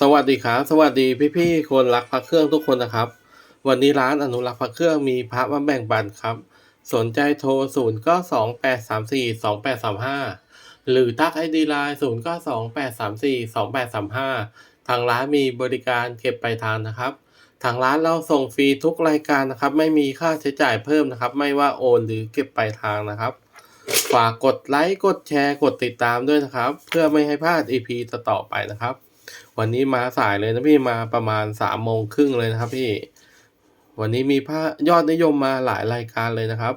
สวัสดีครับสวัสดีพี่ๆคนรักพระเครื่องทุกคนนะครับ วันนี้ร้านอนุรักษ์พระเครื่องมีพระมาแบ่งปันครับ สนใจโทร0ก็2 8 3 4 2 8 3 5หรือทักไอดีไลน์0ก็2 8 3 4 2 8 3 5ทางร้านมีบริการเก็บปลายทางนะครับ ทางร้านเราส่งฟรีทุกรายการนะครับ ไม่มีค่าใช้จ่ายเพิ่มนะครับ ไม่ว่าโอนหรือเก็บปลายทางนะครับ ฝากกดไลค์กดแชร์กดติดตามด้วยนะครับ เพื่อไม่ให้พลาด EP ต่อๆไปนะครับ วันนี้มาสายเลยนะพี่มาประมาณสามโมงครึ่งเลยนะครับพี่ วันนี้มีพระยอดนิยมมาหลายรายการเลยนะครับ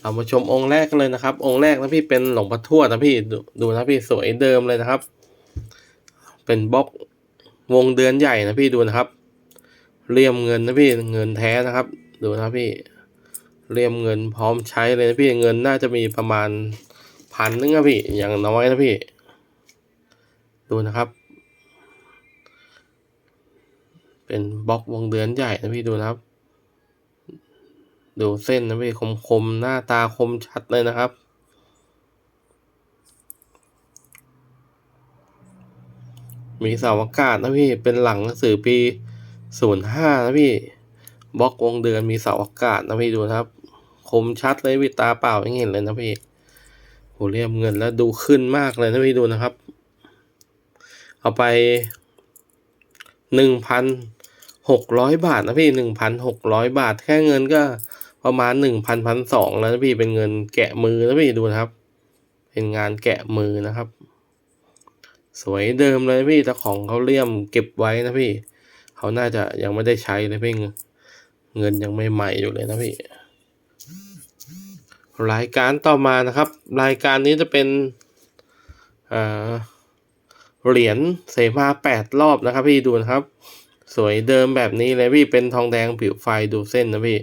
เรามาชมองค์แรกกันเลยนะครับ องค์แรกนะพี่เป็นหลวงพ่อทวดนะพี่ดูนะพี่สวยเดิมเลยนะครับ เป็นบล็อกวงเดือนใหญ่นะพี่ดูนะครับเลี่ยมเงินนะพี่เงินแท้นะครับ ดูนะพี่เลี่ยมเงินพร้อมใช้เลยนะพี่เงินน่าจะมีประมาณพันนึงนะพี่อย่างน้อยนะพี่ ดูนะครับ เป็นบล็อกวงเดือนใหญ่นะพี่ดูนะครับ ดูเส้นนะพี่คมคมๆหน้าตาคมชัดเลยนะครับ มีเสาอากาศนะพี่เป็นหลังหนังสือปีศูนย์ห้านะพี่บล็อกวงเดือนมีเสาอากาศนะพี่ดูนะครับ คมชัดเลยพี่ตาเปล่าไม่เห็นเลยนะพี่โหเรียมเงินแล้วดูขึ้นมากเลยนะพี่ดูนะครับ เอาไปหนึ่งพัน หกร้อยบาทนะพี่หนึ่งพันหกร้อยบาท แค่เงินก็ประมาณหนึ่งพันพันสองแล้วนะพี่เป็นเงินแกะมือนะพี่ดูนะครับ เป็นงานแกะมือนะครับ สวยเดิมเลยพี่แต่ของเขาเลี่ยมเก็บไว้นะพี่เขาน่าจะยังไม่ได้ใช้เลยพี่เงินยังไม่ใหม่อยู่เลยนะพี่รายการต่อมานะครับ รายการนี้จะเป็นเหรียญเสมาแปดรอบนะครับ พี่ดูนะครับ สวยเดิมแบบนี้เลยพี่เป็นทองแดงผิวไฟดูเส้นนะพี่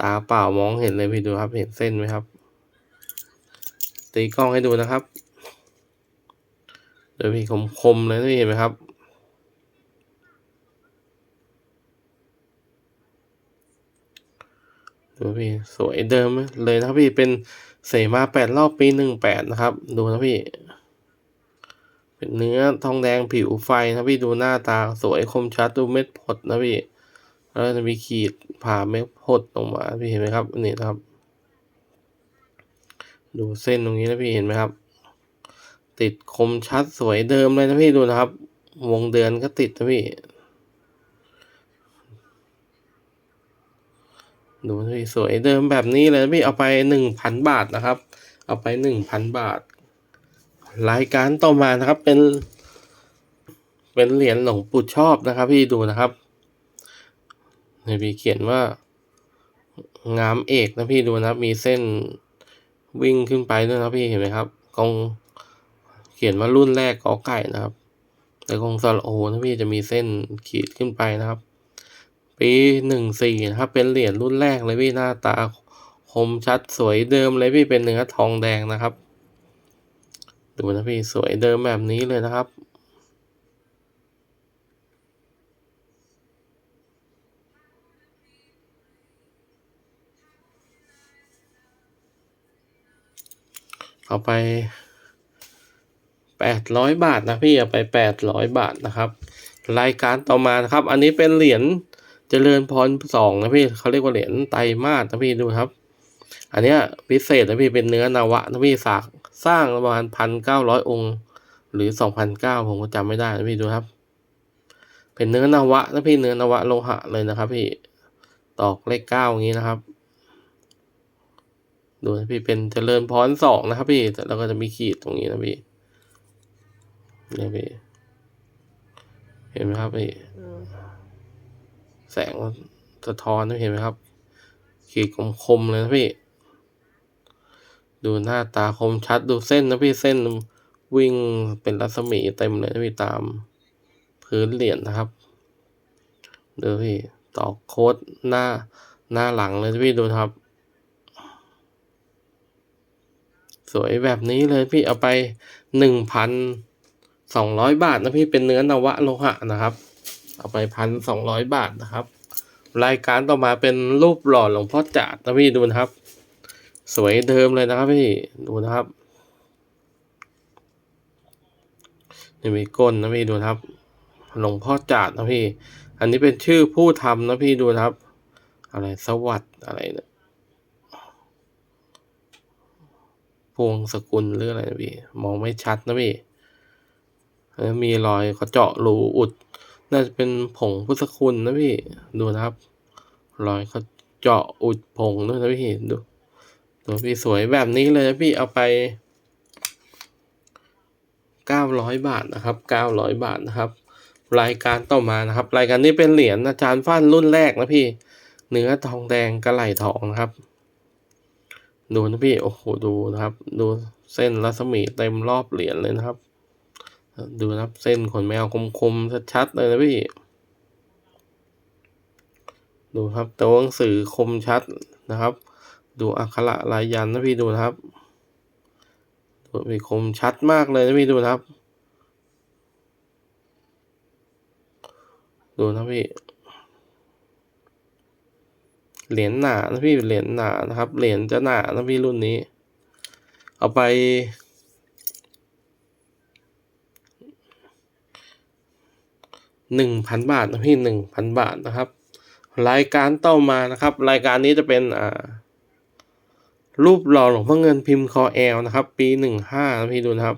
ตาเปล่ามองเห็นเลยพี่ดูครับ เห็นเส้นไหมครับ ตีกล้องให้ดูนะครับเดี๋ยวพี่คมๆเลยนะพี่เห็นไหมครับดูพี่สวยเดิมเลยนะครับพี่เป็นเสมาแปดรอบปีหนึ่งแปดนะครับ ดูนะพี่ เป็นเนื้อทองแดงผิวไฟนะพี่ดูหน้าตาสวยคมชัดดูเม็ดผดนะพี่แล้วจะมีขีดผ่าเม็ดผดลงมาพี่เห็นไหมครับนี่นะครับ ดูเส้นตรงนี้นะพี่เห็นไหมครับ ติดคมชัดสวยเดิมเลยนะพี่ดูนะครับ วงเดือนก็ติดนะพี่ดูนะพี่สวยเดิมแบบนี้เลยนะพี่เอาไปหนึ่งพันบาทนะครับ เอาไปหนึ่งพันบาท รายการต่อมานะครับเป็น เป็นเหรียญหลวงปู่ชอบนะครับ พี่ดูนะครับในพี่เขียนว่างามเอกนะพี่ดูนะครับ มีเส้นวิ่งขึ้นไปด้วยนะพี่เห็นไหมครับกองเขียนว่ารุ่นแรกกอไก่นะครับ แต่กองซอลโอนะพี่จะมีเส้นขีดขึ้นไปนะครับ ปีหนึ่งสี่นะครับ เป็นเหรียญรุ่นแรกเลยพี่หน้าตาคมชัดสวยเดิมเลยพี่เป็นเนื้อทองแดงนะครับ ดูนะพี่สวยเดิมแบบนี้เลยนะครับ เอาไปแปดร้อยบาทนะพี่เอาไปแปดร้อยบาทนะครับ รายการต่อมานะครับ อันนี้เป็นเหรียญเจริญพรสองนะพี่เขาเรียกว่าเหรียญไตรมาสนะพี่ดูครับ อันเนี้ยพิเศษนะพี่เป็นเนื้อนาวะนะพี่สาก สร้างประมาณพันเก้าร้อยองค์ หรือสองพันเก้าผมก็จำไม่ได้นะพี่ดูครับ เป็นเนื้อนาวะนะพี่เนื้อนาวะโลหะเลยนะครับ พี่ตอกเลขเก้าอย่างนี้นะครับ ดูนะพี่เป็นเจริญพรสองนะครับ พี่แล้วก็จะมีขีดตรงนี้นะพี่เนี่ยพี่เห็นไหมครับพี่แสงสะท้อนนะเห็นไหมครับขีดคมๆเลยนะพี่ ดูหน้าตาคมชัดดูเส้นนะพี่เส้นวิ่งเป็นรัศมีเต็มเลยนะพี่ตามพื้นเหรียญนะครับดูพี่ต่อโค้ดหน้าหน้าหลังเลยพี่ดูครับ สวยแบบนี้เลยพี่เอาไปหนึ่งพันสองร้อยบาทนะพี่เป็นเนื้อนวะโลหะนะครับ เอาไปพันสองร้อยบาทนะครับ รายการต่อมาเป็นรูปหล่อหลวงพ่อจาดนะพี่ดูนะครับ สวยเดิมเลยนะครับพี่ดูนะครับนี่มีก้นนะพี่ดูนะครับหลวงพ่อจาดนะพี่ อันนี้เป็นชื่อผู้ทำนะพี่ดูนะครับ อะไรสวัสด์อะไรเนี่ยพวงสกุลหรืออะไรนะพี่ มองไม่ชัดนะพี่แล้วมีรอยเขาเจาะรูอุด น่าจะเป็นผงพุทธคุณนะพี่ ดูนะครับ รอยเขาเจาะอุดผงด้วยนะพี่ดู ดูพี่สวยแบบนี้เลยนะพี่เอาไปเก้าร้อยบาทนะครับเก้าร้อยบาทนะครับ รายการต่อมานะครับ รายการนี้เป็นเหรียญอาจารย์ฟั่นรุ่นแรกนะพี่ เนื้อทองแดงกระไหลทองนะครับ ดูนะพี่ โอ้โหดูนะครับ ดูเส้นรัศมีเต็มรอบเหรียญเลยนะครับ ดูนะครับเส้นขนแมวคมๆชัดๆเลยนะพี่ ดูครับตัวหนังสือคมชัดนะครับ ดูอักขระลายยันนะพี่ดูนะครับดูมีคมชัดมากเลยนะพี่ดูนะครับ ดูนะพี่เหรียญหนานะพี่เหรียญหนานะครับ เหรียญจะหนานะพี่รุ่นนี้ เอาไป หนึ่งพันบาทนะพี่หนึ่งพันบาทนะครับ รายการต่อมานะครับ รายการนี้จะเป็นอ่า รูปหล่อหลวงพ่อเงินพิมพ์คอแอลนะครับ ปีหนึ่งห้านะพี่ดูนะครับ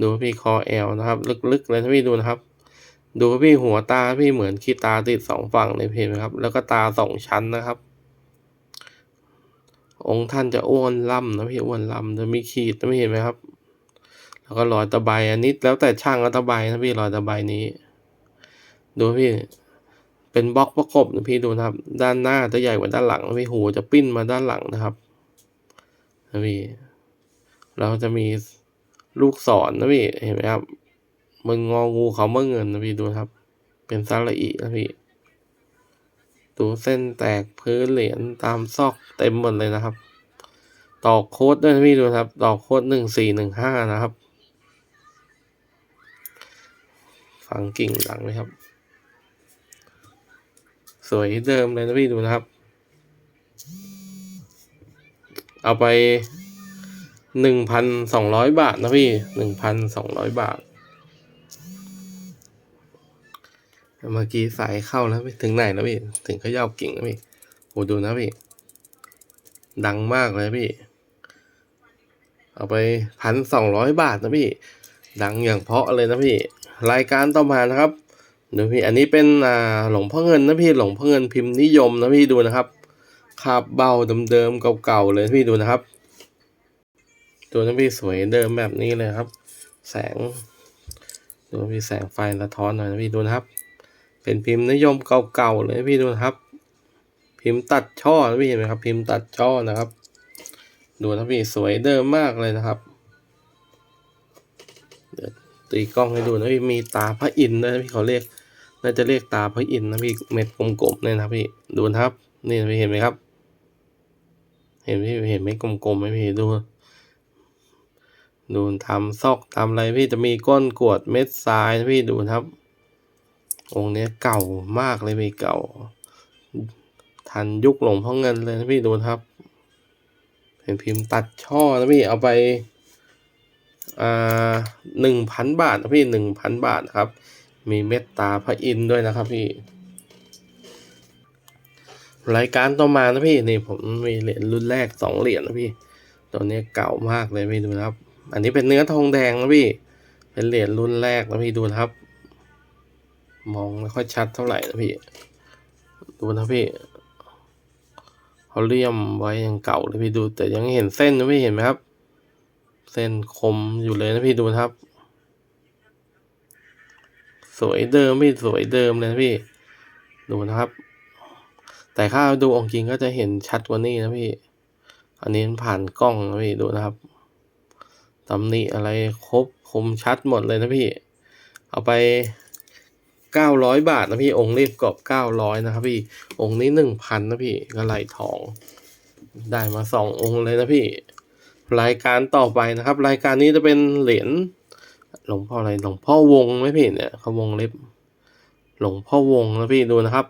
ดูพี่คอแอลนะครับ ลึกๆเลยนะพี่ดูนะครับ ดูพี่หัวตาพี่เหมือนขี้ตาติดสองฝั่งในเพจไหมครับ แล้วก็ตาสองชั้นนะครับ องค์ท่านจะอ้วนล่ำนะพี่อ้วนล่ำจะมีขีดนะพี่เห็นไหมครับ แล้วก็รอยตะไบอันนี้แล้วแต่ช่างเอาตะไบนะพี่รอยตะไบนี้ ดูพี่เป็นบล็อกประกบนะพี่ดูนะครับ ด้านหน้าจะใหญ่กว่าด้านหลังพี่หูจะปิ้นมาด้านหลังนะครับ นะพี่เราจะมีลูกศรนะพี่เห็นไหมครับมันงองูเขาเมื่อเงินนะพี่ดูครับ เป็นซาละอีนะพี่ดูเส้นแตกพื้นเหรียญตามซอกเต็มหมดเลยนะครับตอกโค้ดด้วยนะพี่ดูครับตอกโค้ดหนึ่งสี่หนึ่งห้านะครับ ฟังกิ่งหลังไหมครับ สวยเดิมเลยนะพี่ดูนะครับ เอาไปหนึ่งพันสองร้อยบาทนะพี่หนึ่งพันสองร้อยบาท เมื่อกี้สายเข้าแล้วพี่ถึงไหนแล้วพี่ ถึงเขย่ากิ่งแล้วพี่โหดูนะพี่ ดังมากเลยพี่ เอาไปพันสองร้อยบาทนะพี่ ดังอย่างเพาะเลยนะพี่ รายการต่อมานะครับดูพี่ อันนี้เป็นอ่าหลงพ่อเงินนะพี่ หลงพ่อเงินพิมพ์นิยมนะพี่ดูนะครับ คาบเบาเดิมๆเก่าๆเลยพี่ดูนะครับ ตัวนะพี่สวยเดิมแบบนี้เลยครับ แสงดูพี่แสงไฟสะท้อนหน่อยนะพี่ดูนะครับ เป็นพิมพ์นิยมเก่าๆเลยพี่ดูนะครับ พิมพ์ตัดช่อนะพี่เห็นไหมครับ พิมพ์ตัดช่อนะครับ ดูนะพี่สวยเดิมมากเลยนะครับเดี๋ยวตีกล้องให้ดูนะพี่มีตาพระอินทร์นะพี่เขาเรียกน่าจะเรียกตาพระอินทร์นะพี่เม็ดกลมๆเนี่ยนะพี่ดูนะครับ นี่พี่เห็นไหมครับ ห็นพี่เห็นไหมกลมๆไหมพี่ดู ดูทำซอกทำอะไรพี่จะมีก้นกวดเม็ดทรายนะพี่ดูครับ องค์นี้เก่ามากเลยพี่เก่า ทันยุคหลงพ่อเงินเลยนะพี่ดูครับ เป็นพิมพ์ตัดช่อนะพี่เอาไปอ่าหนึ่งพันบาทนะพี่หนึ่งพันบาทครับ มีเมตตาพระอินทร์ด้วยนะครับพี่ รายการต่อมานะพี่นี่ผมมีเหรียญรุ่นแรกสองเหรียญนะพี่ ตัวนี้เก่ามากเลยพี่ดูนะครับ อันนี้เป็นเนื้อทองแดงนะพี่ เป็นเหรียญรุ่นแรกนะพี่ดูนะครับ มองไม่ค่อยชัดเท่าไหร่นะพี่ ดูนะพี่เขาเลี่ยมไว้ยังเก่าเลยพี่ดู แต่ยังเห็นเส้นนะพี่เห็นไหมครับ เส้นคมอยู่เลยนะพี่ดูนะครับ สวยเดิมพี่สวยเดิมเลยนะพี่ ดูนะครับ แต่ถ้าดูองค์จริงก็จะเห็นชัดกว่านี้นะพี่ อันนี้ผ่านกล้องนะพี่ดูนะครับตำหนิอะไรครบคมชัดหมดเลยนะพี่ เอาไปเก้าร้อยบาทนะพี่องค์รีบกรอบเก้าร้อยนะครับพี่องค์นี้หนึ่งพันนะพี่กระไหลทอง ได้มาสององค์เลยนะพี่ รายการต่อไปนะครับ รายการนี้จะเป็นเหรียญหลวงพ่ออะไรหลวงพ่อวงไหมพี่เนี่ยเขาวงเล็บ หลวงพ่อวงนะพี่ดูนะครับ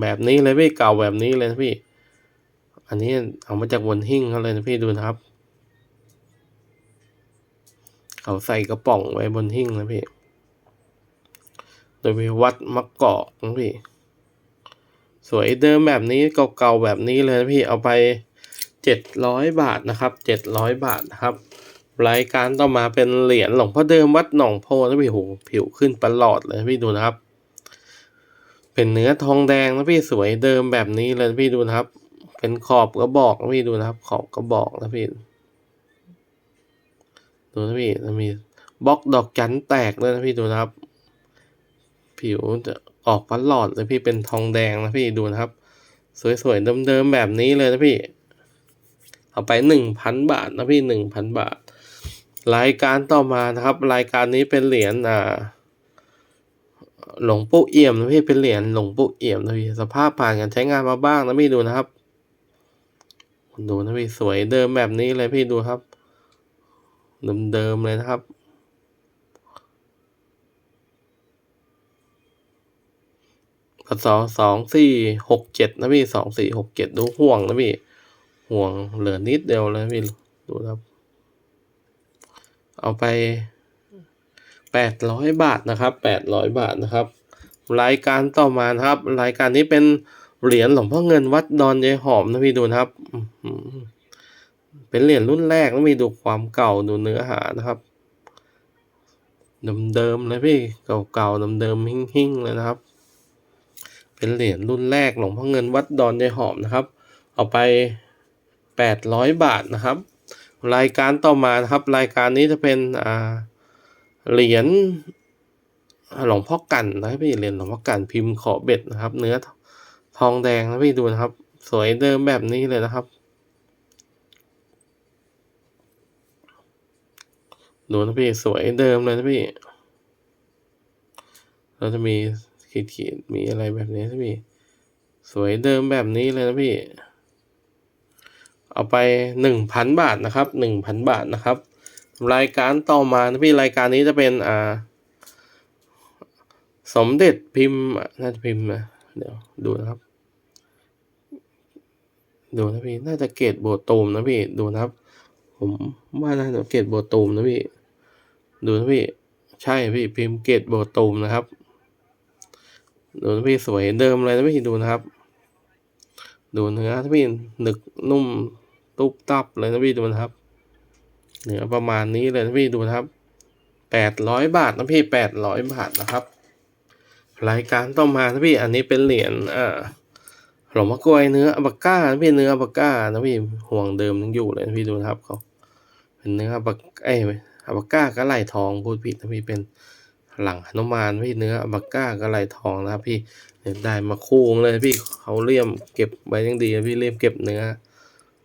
แบบนี้เลยพี่เก่าแบบนี้เลยนะพี่ อันนี้เอามาจากบนหิ้งเขาเลยนะพี่ดูนะครับ เขาใส่กระป๋องไว้บนหิ้งนะพี่ โดยมีวัดมะกอกนะพี่ สวยเดิมแบบนี้เก่าๆแบบนี้เลยนะพี่เอาไปเจ็ดร้อยบาทนะครับเจ็ดร้อยบาทนะครับ รายการต่อมาเป็นเหรียญหลวงพ่อเดิมวัดหนองโพนะพี่โหผิวขึ้นประหลอดเลยนะพี่ดูนะครับ เป็นเนื้อทองแดงนะพี่สวยเดิมแบบนี้เลยพี่ดูนะครับ เป็นขอบกระบอกนะพี่ดูนะครับ ขอบกระบอกนะพี่ดูนะพี่จะมีบล็อกดอกจันแตกเลยนะพี่ดูนะครับ ผิวจะออกประหลอดเลยพี่เป็นทองแดงนะพี่ดูนะครับ สวยๆเดิมๆแบบนี้เลยนะพี่ เอาไปหนึ่งพันบาทนะพี่หนึ่งพันบาท รายการต่อมานะครับ รายการนี้เป็นเหรียญอ่า หลวงปู่เอี่ยมนะพี่เป็นเหรียญหลวงปู่เอี่ยมนะพี่สภาพผ่านการใช้งานมาบ้างนะพี่ดูนะครับดูนะพี่สวยเดิมแบบนี้เลยพี่ดูครับเดิมๆเลยนะครับพศสองสี่หกเจ็ดนะพี่สองสี่หกเจ็ดดูห่วงนะพี่ห่วงเหลือนิดเดียวเลยพี่ดูครับ เอาไป แปดร้อยบาทนะครับแปดร้อยบาทนะครับ รายการต่อมาครับ รายการนี้เป็นเหรียญหลวงพ่อเงินวัดดอนยายหอมนะพี่ดูนะครับ เป็นเหรียญรุ่นแรกนะพี่ดูความเก่าดูเนื้อหานะครับเดิมๆเลยพี่เก่าๆเดิมๆหิ่งๆเลยนะครับ เป็นเหรียญรุ่นแรกหลวงพ่อเงินวัดดอนยายหอมนะครับ เอาไปแปดร้อยบาทนะครับ รายการต่อมานะครับ รายการนี้จะเป็นอ่า เหรียญหลวงพ่อกันนะครับพี่เหรียญหลวงพ่อกันพิมพ์ขอเบ็ดนะครับ เนื้อทองแดงนะพี่ดูนะครับ สวยเดิมแบบนี้เลยนะครับ ดูนะพี่สวยเดิมเลยนะพี่เราจะมีขีดขีดมีอะไรแบบนี้นะพี่ สวยเดิมแบบนี้เลยนะพี่ เอาไปหนึ่งพันบาทนะครับหนึ่งพันบาทนะครับ รายการต่อมานะพี่รายการนี้จะเป็นอ่า สมเด็จพิมพ์อะน่าจะพิมพ์นะเดี๋ยวดูนะครับ ดูนะพี่น่าจะเกตโบตูมนะพี่ดูนะครับ ผมว่าน่าจะเกตโบตูมนะพี่ดูนะพี่ใช่พี่พิมพ์เกตโบตูมนะครับ ดูนะพี่สวยเดิมเลยนะพี่ดูนะครับ ดูเนื้อนะพี่หนึกนุ่มตุ๊บตับเลยนะพี่ดูนะครับ เนื้อประมาณนี้เลยนะพี่ดูนะครับแปดร้อยบาทนะพี่แปดร้อยบาทนะครับ รายการต่อมานะพี่อันนี้เป็นเหรียญอ่าหลวงพ่อกลวยเนื้ออัปาก้านะพี่เนื้ออัปาก้านะพี่ห่วงเดิมยังอยู่เลยนะพี่ดูนะครับเขาเป็นเนื้ออัปาเอ้ยอัปาก้าก็ไหลทองพูดผิดนะพี่เป็นหลังหนุมานพี่เนื้ออัปาก้าก็ไหลทองนะครับพี่เดี๋ยวได้มาคู่เลยพี่เขาเลี่ยมเก็บไว้ยังดีนะพี่เลี่ยมเก็บเนื้อ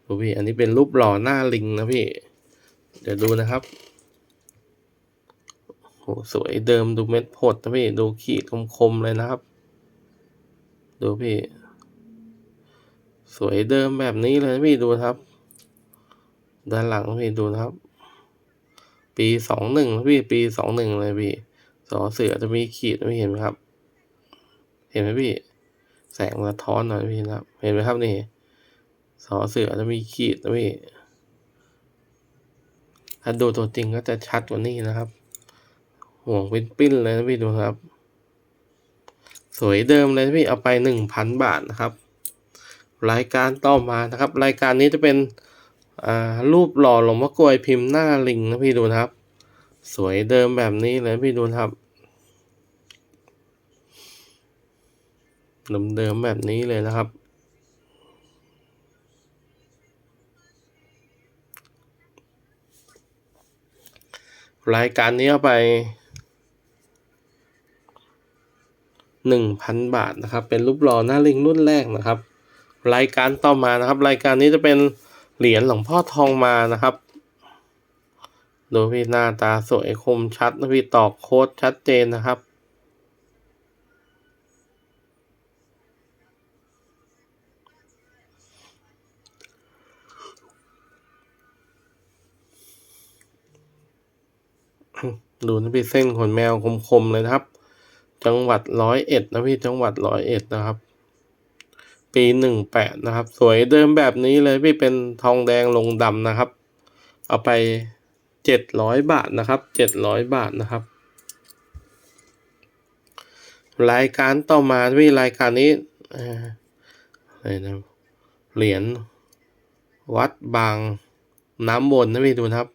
ดูพี่อันนี้เป็นรูปหล่อหน้าลิงนะพี่ เดี๋ยวดูนะครับโหสวยเดิมดูเม็ดผดนะพี่ดูขีดคมๆเลยนะครับ ดูพี่ สวยเดิมแบบนี้เลยนะพี่ดูครับ ด้านหลังพี่ดูนะครับ ปีสองหนึ่งนะพี่ปีสองหนึ่งเลยพี่สอเสือจะมีขีดนะพี่เห็นไหมครับ เห็นไหมพี่ แสงสะท้อนหน่อยพี่นะครับ เห็นไหมครับนี่สอเสือจะมีขีดนะพี่ ถ้าดูตัวจริงก็จะชัดกว่านี้นะครับห่วงเป็นปิ้นเลยนะพี่ดูครับ สวยเดิมเลยนะพี่เอาไปหนึ่งพันบาทนะครับ รายการต่อมานะครับ รายการนี้จะเป็นอ่ารูปหล่อหลวงพ่อกลวยพิมพ์หน้าลิงนะพี่ดูนะครับ สวยเดิมแบบนี้เลยนะพี่ดูนะครับเดิมๆแบบนี้เลยนะครับ รายการนี้เอาไปหนึ่งพันบาทนะครับ เป็นรูปหล่อหน้าลิงรุ่นแรกนะครับ รายการต่อมานะครับ รายการนี้จะเป็นเหรียญหลวงพ่อทองมานะครับ ดูพี่หน้าตาสวยคมชัดนะพี่ตอกโค้ดชัดเจนนะครับ ดูนะพี่เส้นขนแมวคมๆเลยนะครับ จังหวัดร้อยเอ็ดนะพี่จังหวัดร้อยเอ็ดนะครับ ปีหนึ่งแปดนะครับ สวยเดิมแบบนี้เลยพี่เป็นทองแดงลงดำนะครับ เอาไปเจ็ดร้อยบาทนะครับเจ็ดร้อยบาทนะครับ รายการต่อมาพี่รายการนี้เอ่ออะไรนะเหรียญวัดบางน้ำวนนะพี่ดูนะครับ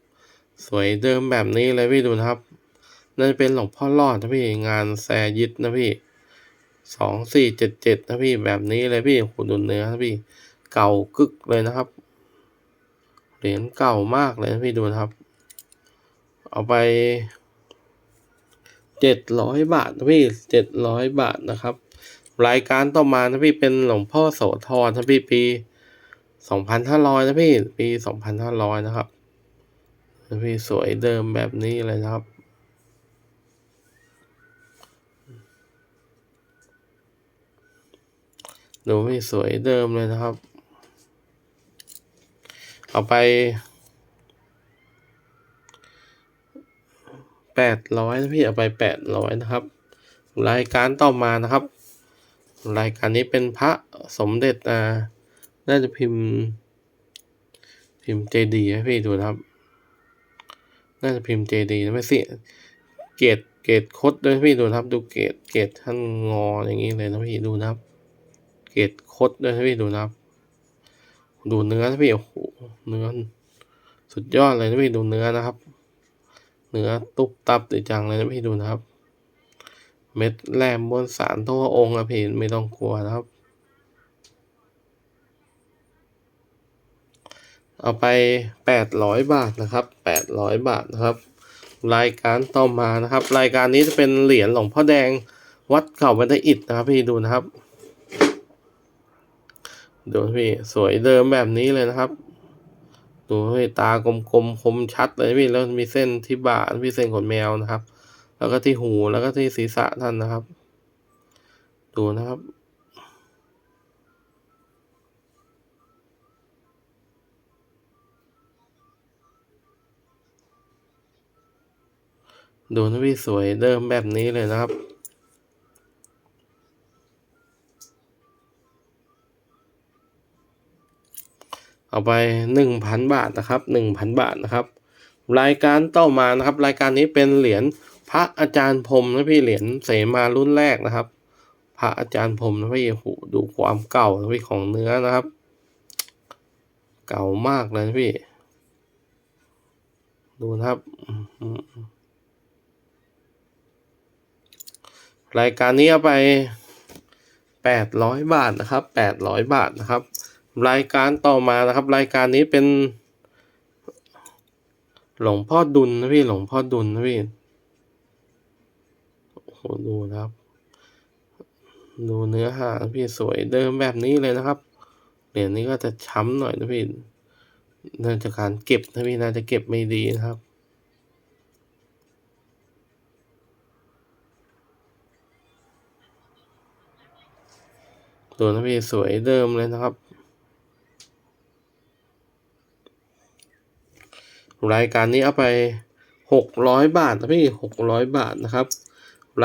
สวยเดิมแบบนี้เลยพี่ดูนะครับ นั่นจะเป็นหลวงพ่อรอดนะพี่งานแซยิดนะพี่สองสี่เจ็ดเจ็ดนะพี่แบบนี้เลยพี่โหดูเนื้อนะพี่ เก่ากึกเลยนะครับ เหรียญเก่ามากเลยนะพี่ดูนะครับ เอาไปเจ็ดร้อยบาทนะพี่เจ็ดร้อยบาทนะครับ รายการต่อมานะพี่เป็นหลวงพ่อโสธรนะพี่ปีสองพันห้าร้อยนะพี่ปีสองพันห้าร้อยนะครับนะพี่สวยเดิมแบบนี้เลยนะครับ ดูพี่สวยเดิมเลยนะครับ เอาไปแปดร้อยนะพี่เอาไปแปดร้อยนะครับ รายการต่อมานะครับ รายการนี้เป็นพระสมเด็จอ่าน่าจะพิมพ์ พิมพ์เจดีให้พี่ดูนะครับ น่าจะพิมพ์เจดีนะไม่สิเกตเกตคดด้วยพี่ดูนะครับ ดูเกตเกตท่านงออย่างนี้เลยนะพี่ดูนะครับ เกตคดด้วยนะพี่ดูนะครับ ดูเนื้อนะพี่โอ้โหเนื้อสุดยอดเลยนะพี่ดูเนื้อนะครับ เนื้อตุบตับติจังเลยนะพี่ดูนะครับ เม็ดแหลมบนสารทั่วองค์อะพี่ไม่ต้องกลัวนะครับ เอาไปแปดร้อยบาทนะครับแปดร้อยบาทนะครับ รายการต่อมานะครับ รายการนี้จะเป็นเหรียญหลวงพ่อแดงวัดเก่าบันไดอิฐนะครับ พี่ดูนะครับ ดูพี่สวยเดิมแบบนี้เลยนะครับ ดูพี่ตากลมๆคมชัดเลยพี่แล้วมีเส้นที่บ่าพี่เส้นขนแมวนะครับ แล้วก็ที่หูแล้วก็ที่ศีรษะท่านนะครับ ดูนะครับดูนะพี่สวยเดิมแบบนี้เลยนะครับ เอาไปหนึ่งพันบาทนะครับหนึ่งพันบาทนะครับ รายการต่อมานะครับ รายการนี้เป็นเหรียญพระอาจารย์พรมนะพี่เหรียญเสมารุ่นแรกนะครับ พระอาจารย์พรมนะพี่โหดูความเก่านะพี่ของเนื้อนะครับ เก่ามากเลยนะพี่ ดูนะครับรายการนี้เอาไปแปดร้อยบาทนะครับแปดร้อยบาทนะครับ รายการต่อมานะครับ รายการนี้เป็น หลวงพ่อดุลนะพี่หลวงพ่อดุลนะพี่โอ้โหดูนะครับ ดูเนื้อหานะพี่สวยเดิมแบบนี้เลยนะครับเหรียญนี้ก็จะช้ำหน่อยนะพี่เนื่องจาการเก็บนะพี่น่าจะเก็บไม่ดีนะครับดูนะพี่สวยเดิมเลยนะครับ รายการนี้เอาไปหกร้อยบาทนะพี่หกร้อยบาทนะครับ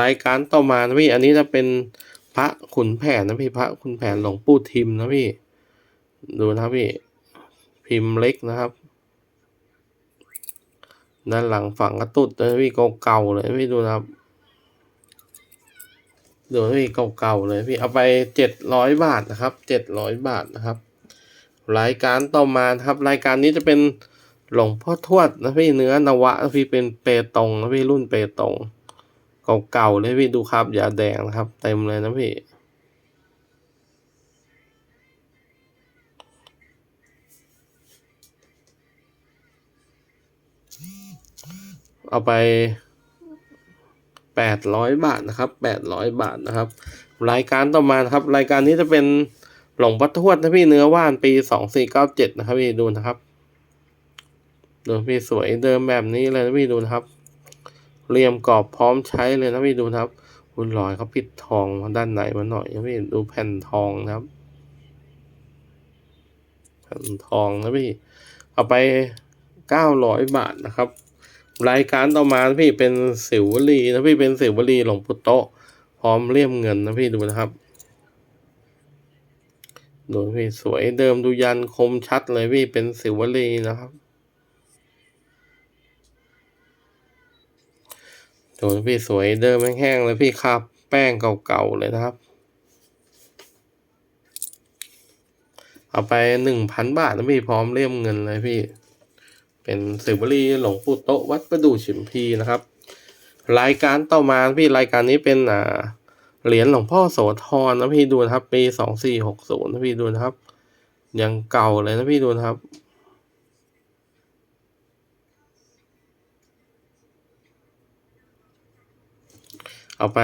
รายการต่อมานะพี่ อันนี้จะเป็นพระขุนแผนนะพี่ พระขุนแผนหลวงปู่ทิมนะพี่ ดูนะพี่ พิมพ์เล็กนะครับ ด้านหลังฝั่งกระตุดนะพี่เก่าๆเลยพี่ดูนะครับดูนะพี่เก่าๆเลยพี่เอาไปเจ็ดร้อยบาทนะครับเจ็ดร้อยบาทนะครับ รายการต่อมาครับ รายการนี้จะเป็น หลวงพ่อทวดนะพี่เนื้อนวะนะพี่เป็นเปตงนะพี่รุ่นเปตงเก่าๆเลยพี่ดูครับยาแดงนะครับ เต็มเลยนะพี่เอาไปแปดร้อยบาทนะครับแปดร้อยบาทนะครับ รายการต่อมาครับ รายการนี้จะเป็นหลงพ่อทวดนะพี่เนื้อว่านปีสองสี่เก้าเจ็ดนะครับพี่ดูนะครับ ดูพี่สวยเดิมแบบนี้เลยนะพี่ดูนะครับเรียมกรอบพร้อมใช้เลยนะพี่ดูนะครับคุณลอยเขาปิดทองมาด้านในมาหน่อยนะพี่ดูแผ่นทองนะครับแผ่นทองนะพี่เอาไปเก้าร้อยบาทนะครับ รายการต่อมาพี่เป็นสิวลีนะพี่เป็นสิวลีหลวงพุโตะพร้อมเลี่ยมเงินนะพี่ดูนะครับดูพี่สวยเดิมดูยันคมชัดเลยพี่เป็นสิวลีนะครับ ดูพี่สวยเดิมแห้งๆเลยพี่ครับ แป้งเก่าๆเลยนะครับ เอาไปหนึ่งพันบาทนะพี่พร้อมเลี่ยมเงินเลยพี่ เป็นสิวลีหลวงปู่โตะวัดประดู่ฉิมพีนะครับ รายการต่อมาพี่รายการนี้เป็นอ่าเหรียญหลวงพ่อโสธรนะพี่ดูนะครับปีสองสี่หกศูนย์นะพี่ดูนะครับ ยังเก่าเลยนะพี่ดูนะครับ เอาไป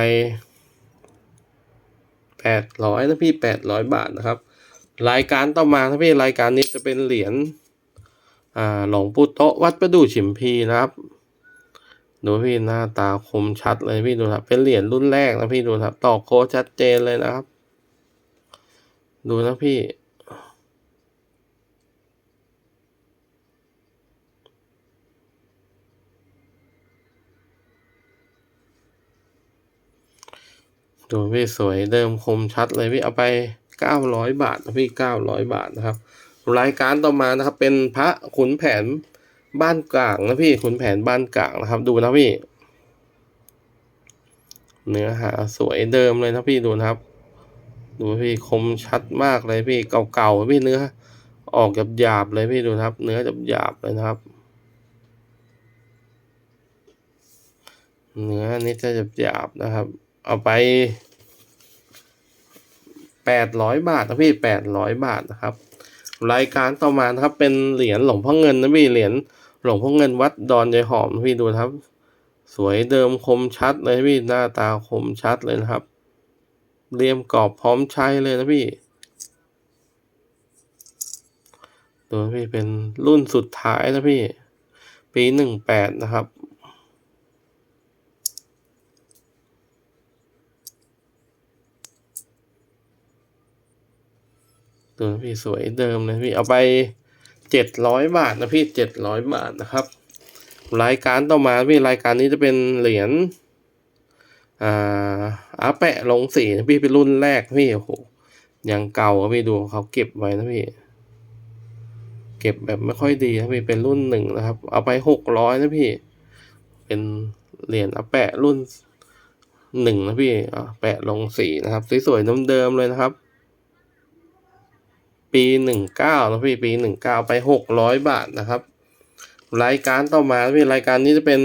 แปดร้อยนะพี่แปดร้อยบาทนะครับ รายการต่อมานะพี่รายการนี้จะเป็นเหรียญอ่าหลวงปู่โตะวัดประดู่ฉิมพีนะครับดูพี่หน้าตาคมชัดเลยพี่ดูครับเป็นเหรียญรุ่นแรกนะพี่ดูครับต่อโคชัดเจนเลยนะครับ ดูนะพี่ ดูพี่สวยเดิมคมชัดเลยพี่เอาไปเก้าร้อยบาทนะพี่เก้าร้อยบาทนะครับ รายการต่อมานะครับ เป็นพระขุนแผนบ้านกลางนะพี่ขุนแผนบ้านกลางนะครับ ดูนะพี่ เนื้อหาสวยเดิมเลยนะพี่ดูนะครับ ดูพี่คมชัดมากเลยพี่เก่าๆพี่เนื้อ ออกหยาบๆเลยพี่ดูนะครับ เนื้อหยาบๆเลยนะครับเนื้อนี่จะหยาบๆนะครับ เอาไปแปดร้อยบาทนะพี่แปดร้อยบาทนะครับ รายการต่อมานะครับ เป็นเหรียญหลวงพ่อเงินนะพี่เหรียญหลวงพ่อเงินวัดดอนยายหอมพี่ดูครับ สวยเดิมคมชัดเลยพี่หน้าตาคมชัดเลยนะครับเรียมกรอบพร้อมใช้เลยนะพี่ดูนะพี่เป็นรุ่นสุดท้ายนะพี่ ปีหนึ่งแปดนะครับ ดูนะพี่สวยเดิมเลยพี่เอาไปเจ็ดร้อยบาทนะพี่เจ็ดร้อยบาทนะครับ รายการต่อมาพี่รายการนี้จะเป็นเหรียญอ่าอาแปะลงสีนะพี่เป็นรุ่นแรกพี่โอ้โหยังเก่าพี่ดูเขาเก็บไว้นะพี่เก็บแบบไม่ค่อยดีนะพี่เป็นรุ่นหนึ่งนะครับ เอาไปหกร้อยนะพี่ เป็นเหรียญอาแปะรุ่นหนึ่งนะพี่อ่าแปะลงสีนะครับสวยๆเดิมๆเลยนะครับ ปีหนึ่งเก้านะพี่ปีหนึ่งเก้าไปหกร้อยบาทนะครับ รายการต่อมาพี่รายการนี้จะเป็น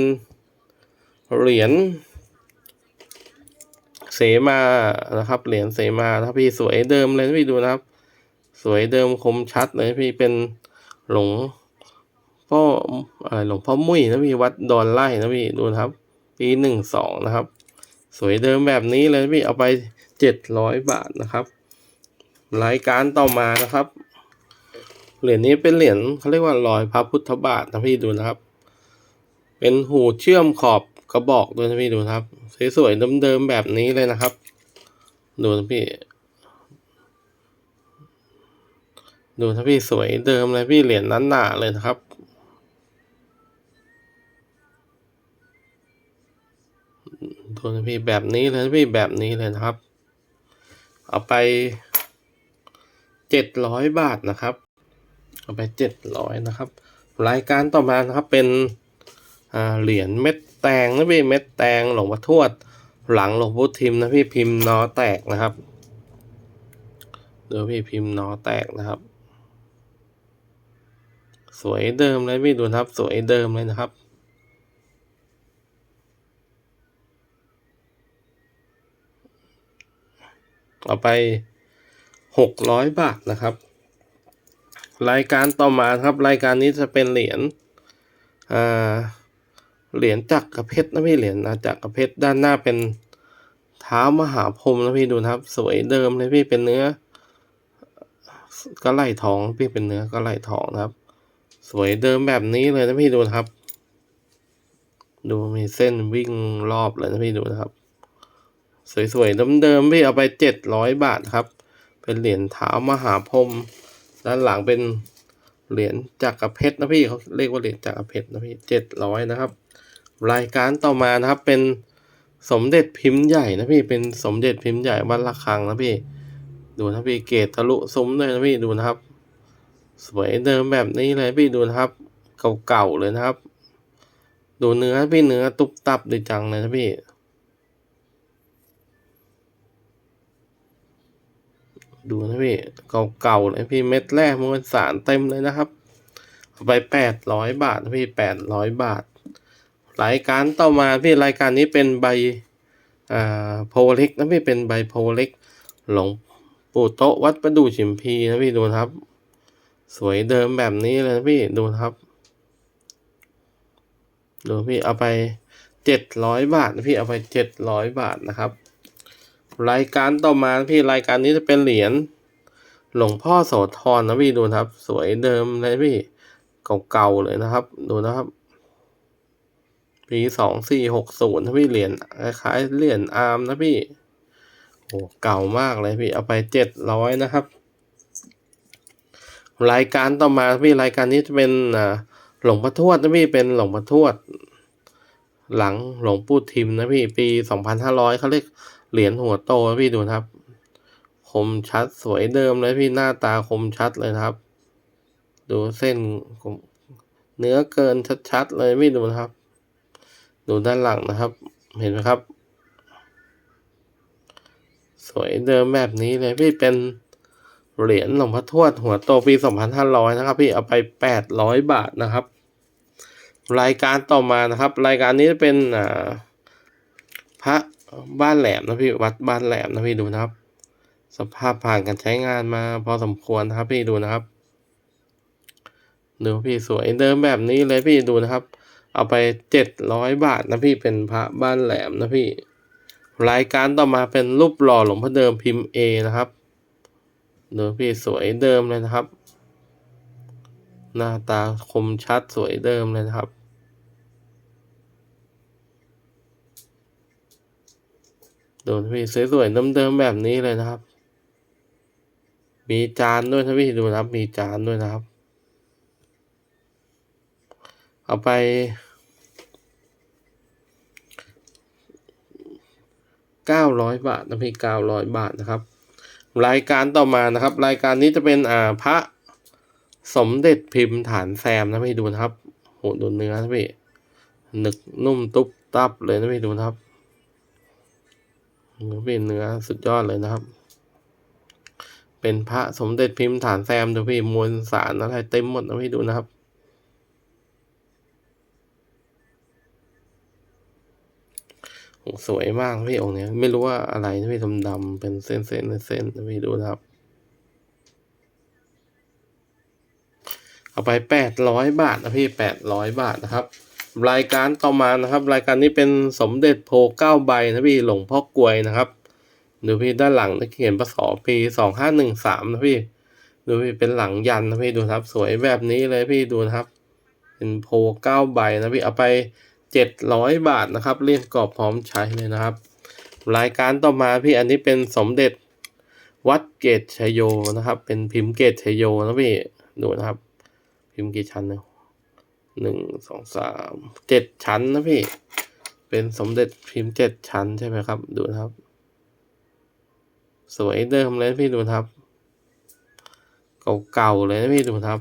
เหรียญเสมานะครับ เหรียญเสมานะครับพี่สวยเดิมเลยพี่ดูนะครับ สวยเดิมคมชัดเลยพี่เป็นหลวงพ่ออะไรหลวงพ่อมุ้ยนะพี่วัดดอนไร่นะพี่ดูนะครับ ปีหนึ่งสองนะครับ สวยเดิมแบบนี้เลยพี่เอาไปเจ็ดร้อยบาทนะครับ รายการต่อมานะครับ เหรียญนี้เป็นเหรียญเขาเรียกว่ารอยพระพุทธบาทนะพี่ดูนะครับ เป็นหูเชื่อมขอบกระบอกด้วยนะพี่ดูนะครับ สวยๆเดิมๆแบบนี้เลยนะครับ ดูนะพี่ ดูนะพี่สวยเดิมเลยพี่เหรียญนั้นหนาเลยนะครับดูนะพี่แบบนี้เลยนะพี่แบบนี้เลยนะครับ เอาไป เจ็ดร้อยบาทนะครับ เอาไปเจ็ดร้อยนะครับ รายการต่อมานะครับเป็นเหรียญเม็ดแตงนะพี่เม็ดแตงหลวงพ่อทวด หลังหลวงพ่อทิมนะพี่พิมพ์นอแตกนะครับเดูพี่พิมพ์นอแตกนะครับ สวยเดิมเลยพี่ดูนะครับสวยเดิมเลยนะครับเอาไป หกร้อยบาทนะครับ รายการต่อมาครับ รายการนี้จะเป็นเหรียญอ่าเหรียญจักรเพชรนะพี่เหรียญนะจักรเพชรด้านหน้าเป็นเท้ามหาพรมนะพี่ดูนะครับ สวยเดิมเลยพี่เป็นเนื้อ ก็ไหล่ทองพี่เป็นเนื้อก็ไหล่ทองนะครับ สวยเดิมแบบนี้เลยนะพี่ดูนะครับ ดูมีเส้นวิ่งรอบเลยนะพี่ดูนะครับ สวยๆเดิมๆพี่เอาไปเจ็ดร้อยบาทครับ เป็นเหรียญเท้ามหาพรมด้านหลังเป็นเหรียญจักรเพชรนะพี่เขาเรียกว่าเหรียญจักรเพชรนะพี่เจ็ดร้อยนะครับ รายการต่อมานะครับเป็นสมเด็จพิมพ์ใหญ่นะพี่เป็นสมเด็จพิมพ์ใหญ่วัดระฆังนะพี่ ดูนะพี่เกตทะลุซุ้มเลยนะพี่ดูนะครับ สวยเดิมแบบนี้เลยพี่ดูนะครับ เก่าๆเลยนะครับ ดูเนื้อพี่เนื้อตุบตับดีจังเลยนะพี่ ดูนะพี่ เก่าๆเลยพี่เม็ดแรกมวลสารเต็มเลยนะครับเอาไปแปดร้อยบาทนะพี่แปดร้อยบาท รายการต่อมาพี่รายการนี้เป็นใบอ่าโพเล็กนะพี่เป็นใบโพเล็กหลวงปู่โตะวัดประดู่ฉิมพีนะพี่ดูครับ สวยเดิมแบบนี้เลยนะพี่ดูครับดูพี่เอาไปเจ็ดร้อยบาทนะพี่เอาไปเจ็ดร้อยบาทนะครับ รายการต่อมาพี่รายการนี้จะเป็นเหรียญหลวงพ่อโสธรนะพี่ดูนะครับ สวยเดิมเลยพี่เก่าๆเลยนะครับ ดูนะครับ ปีสองสี่หกศูนย์นะพี่เหรียญคล้ายๆเหรียญอาร์มนะพี่โอ้เก่ามากเลยพี่เอาไปเจ็ดร้อยนะครับ รายการต่อมาพี่รายการนี้จะเป็นอ่าหลวงพ่อทวดนะพี่เป็นหลวงพ่อทวด หลังหลวงปู่ทิมนะพี่ปีสองพันห้าร้อยเขาเรียก เหรียญหัวโตนะพี่ดูนะครับ คมชัดสวยเดิมเลยพี่หน้าตาคมชัดเลยครับ ดูเส้นเนื้อเกินชัดๆเลยพี่ดูนะครับ ดูด้านหลังนะครับ เห็นไหมครับ สวยเดิมแบบนี้เลยพี่เป็นเหรียญหลวงพ่อทวดหัวโตปีสองพันห้าร้อยนะครับ พี่เอาไปแปดร้อยบาทนะครับ รายการต่อมานะครับ รายการนี้จะเป็นอ่าพระ บ้านแหลมนะพี่วัดบ้านแหลมนะพี่ดูนะครับ สภาพผ่านการใช้งานมาพอสมควรนะครับพี่ดูนะครับดูพี่สวยเดิมแบบนี้เลยพี่ดูนะครับ เอาไปเจ็ดร้อยบาทนะพี่เป็นพระบ้านแหลมนะพี่ รายการต่อมาเป็นรูปหล่อหลวงพ่อเดิมพิมพ์ A นะครับดูพี่สวยเดิมเลยนะครับ หน้าตาคมชัดสวยเดิมเลยนะครับ ดูนะพี่สวยๆเดิมๆแบบนี้เลยนะครับ มีจานด้วยนะพี่ดูนะครับ มีจานด้วยนะครับ เอาไป เก้าร้อยบาทนะพี่เก้าร้อยบาทนะครับ รายการต่อมานะครับ รายการนี้จะเป็นอ่าพระสมเด็จพิมพ์ฐานแซมนะพี่ดูนะครับโหดูเนื้อนะพี่หนึกนุ่มตุ๊บตับเลยนะพี่ดูนะครับ เนื้อเป็นเนื้อสุดยอดเลยนะครับ เป็นพระสมเด็จพิมพ์ฐานแซมดูพี่มวลสารอะไรเต็มหมดนะพี่ดูนะครับโอ้สวยมากพี่องค์เนี้ยไม่รู้ว่าอะไรนะพี่ดำๆเป็นเส้นๆเส้นๆเส้นนะพี่ดูนะครับ เอาไปแปดร้อยบาทนะพี่แปดร้อยบาทนะครับ รายการต่อมานะครับ รายการนี้เป็นสมเด็จโพเก้าใบนะพี่หลวงพ่อกลวยนะครับดูพี่ด้านหลังนะเขียนปศปีสองห้าหนึ่งสามนะพี่ดูพี่เป็นหลังยันนะพี่ดูครับ สวยแบบนี้เลยพี่ดูนะครับ เป็นโพเก้าใบนะพี่เอาไปเจ็ดร้อยบาทนะครับเลี่ยนกรอบพร้อมใช้เลยนะครับ รายการต่อมาพี่อันนี้เป็นสมเด็จวัดเกตชยโยนะครับ เป็นพิมพ์เกตชยโยนะพี่ดูนะครับ พิมพ์กี่ชั้นเนี่ย หนึ่งสองสามเจ็ดชั้นนะพี่ เป็นสมเด็จพิมพ์เจ็ดชั้นใช่ไหมครับ ดูนะครับ สวยเดิมเลยพี่ดูนะครับ เก่าๆเลยนะพี่ดูนะครับ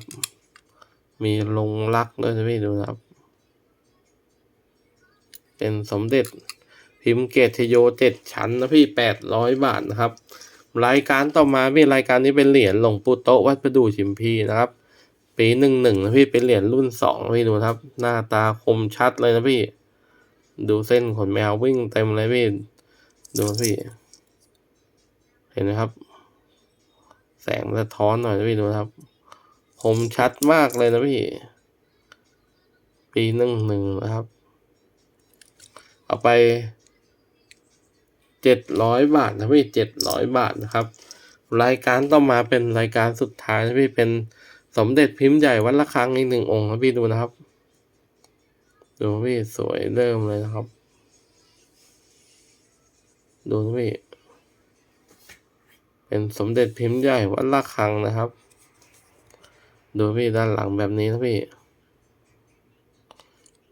มีลงรักด้วยนะพี่ดูนะครับ เป็นสมเด็จพิมพ์เกตชโยเจ็ดชั้นนะพี่แปดร้อยบาทนะครับ รายการต่อมาพี่รายการนี้เป็นเหรียญหลวงปู่โตวัดประดู่ชิมพีนะครับ ปีหนึ่งหนึ่งนะพี่เป็นเหรียญรุ่นสองพี่ดูนะครับ หน้าตาคมชัดเลยนะพี่ ดูเส้นขนแมววิ่งเต็มเลยพี่ ดูนะพี่ เห็นไหมครับ แสงสะท้อนหน่อยนะพี่ดูนะครับ คมชัดมากเลยนะพี่ ปีหนึ่งหนึ่งนะครับ เอาไปเจ็ดร้อยบาทนะพี่เจ็ดร้อยบาทนะครับ รายการต่อมาเป็นรายการสุดท้ายนะพี่เป็น สมเด็จพิมพ์ใหญ่วัดละครังอีกหนึ่งองค์นะพี่ดูนะครับ ดูพี่สวยเริ่มเลยนะครับ ดูพี่เป็นสมเด็จพิมพ์ใหญ่วัดละครังนะครับ ดูพี่ด้านหลังแบบนี้นะพี่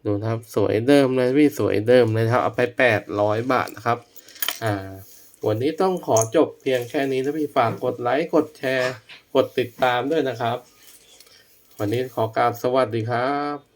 ดูครับสวยเดิมเลยพี่สวยเดิมเลยนะครับ เอาไปแปดร้อยบาทนะครับ อ่าวันนี้ต้องขอจบเพียงแค่นี้นะพี่ฝากกดไลค์ กดแชร์ กดติดตามด้วยนะครับ วันนี้ขอกราบสวัสดีครับ